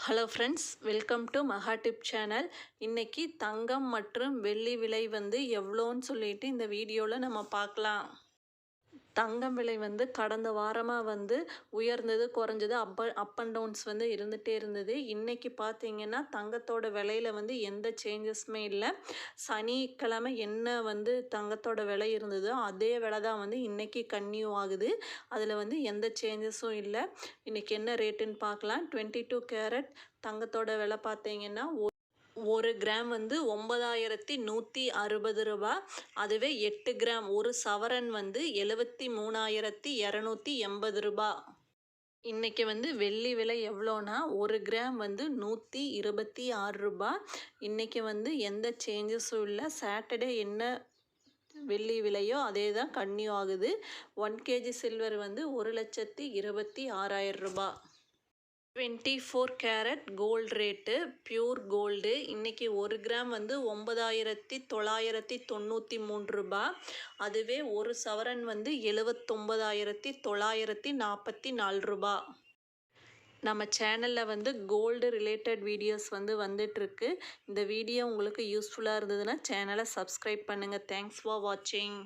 Hello friends welcome to Maha tip channel இன்னைக்கு தங்கம் மற்றும் வெள்ளி விலை வந்து எவ்வளோன்னு சொல்லிட்டு இந்த வீடியோவில் நம்ம பார்க்கலாம். தங்கம் விலை வந்து கடந்த வாரமாக வந்து உயர்ந்தது குறைஞ்சது அப் அப் அண்ட் டவுன்ஸ் வந்து இருந்துகிட்டே இருந்தது. இன்றைக்கி பார்த்தீங்கன்னா தங்கத்தோட விலையில் வந்து எந்த சேஞ்சஸுமே இல்லை. சனிக்கிழமை என்ன வந்து தங்கத்தோட விலை இருந்ததோ அதே விலை தான் வந்து இன்றைக்கி கன்னியூ ஆகுது. அதில் வந்து எந்த சேஞ்சஸும் இல்லை. இன்றைக்கி என்ன ரேட்டுன்னு பார்க்கலாம் டுவெண்ட்டி டூ கேரட் தங்கத்தோட விலை பார்த்தீங்கன்னா ஒரு கிராம் வந்து ஒன்பதாயிரத்தி நூற்றி அறுபது ரூபா. அதுவே எட்டு கிராம். ஒரு சவரன் வந்து எழுபத்தி மூணாயிரத்தி இரநூத்தி எண்பது ரூபா. இன்றைக்கி வந்து வெள்ளி விலை எவ்வளோனா ஒரு கிராம் வந்து நூற்றி இருபத்தி ஆறு ரூபா. இன்றைக்கி வந்து எந்த சேஞ்சஸும் இல்லை. சாட்டர்டே என்ன வெள்ளி விலையோ அதே தான் கன்னியூ ஆகுது. ஒன் கேஜி சில்வர் வந்து ஒரு லட்சத்தி இருபத்தி ஆறாயிரம் ரூபாய் twenty four carat gold rate pure gold. இன்றைக்கி ஒரு கிராம் வந்து ஒன்பதாயிரத்தி தொள்ளாயிரத்தி தொண்ணூற்றி மூன்று ரூபா. அதுவே ஒரு சவரன் வந்து எழுவத்தொம்பதாயிரத்தி தொள்ளாயிரத்தி நாற்பத்தி நாலு ரூபா. நம்ம சேனலில் வந்து கோல்டு ரிலேட்டட் வீடியோஸ் வந்து வந்துட்டுருக்கு. இந்த வீடியோ உங்களுக்கு யூஸ்ஃபுல்லாக இருந்ததுன்னா சேனலை சப்ஸ்கிரைப் பண்ணுங்கள் தேங்க்ஸ் ஃபார் வாட்சிங்